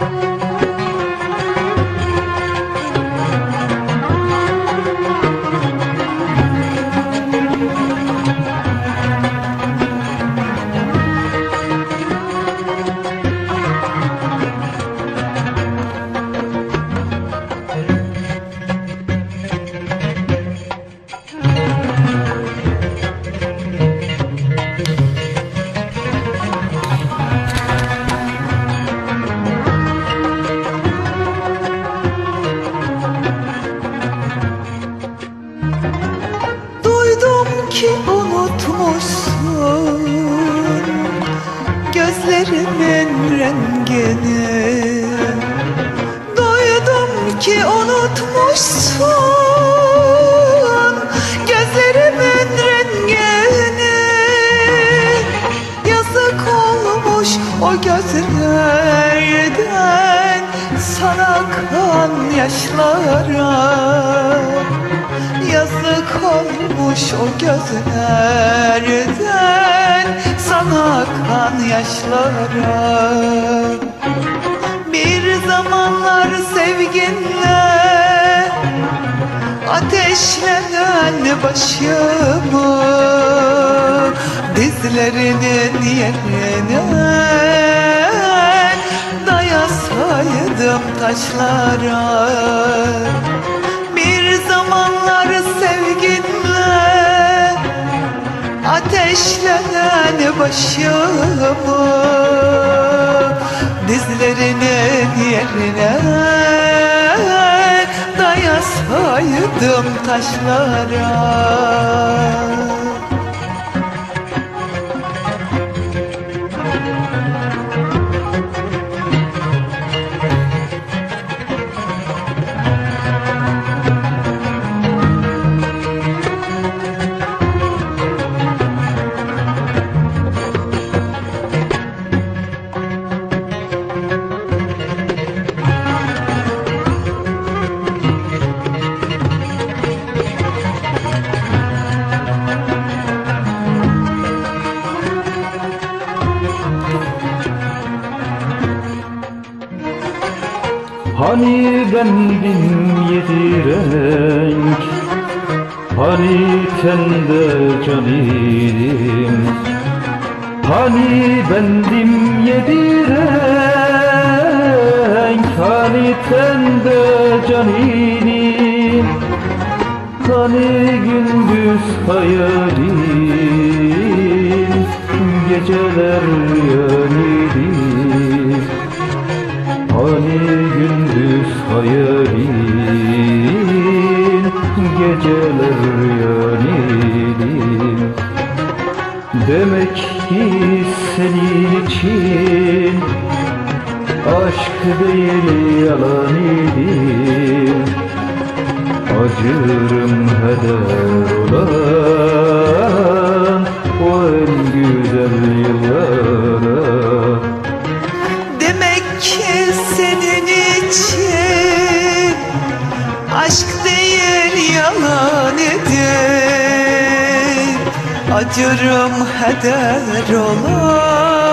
Duydum ki unutmuşsun Gözlerimin rengini. Duydum ki unutmuşsun Gözlerimin rengini. Yazık olmuş o gözlerden Sana kan yaşlara Yazık olmuş o gözlerden. Sana kan yaşlara. Bir zamanlar sevginle Ateşlenen başımı Dizlerinin yerine Dayasaydım taşlara Ateşlenen başımı Dizlerinin yerine Dayasaydım taşlara Hani bendim yedi renk? Hani tende can idim Hani bendim yedi renk? Hani tende can idim Hani gündüz hayalim Geceler gündüz hayalin Geceler rüyanidin Demek ki senin için Aşk değil yalan idim Acırım heder olan O en güzel yıllara yalan edip Acırım heder olan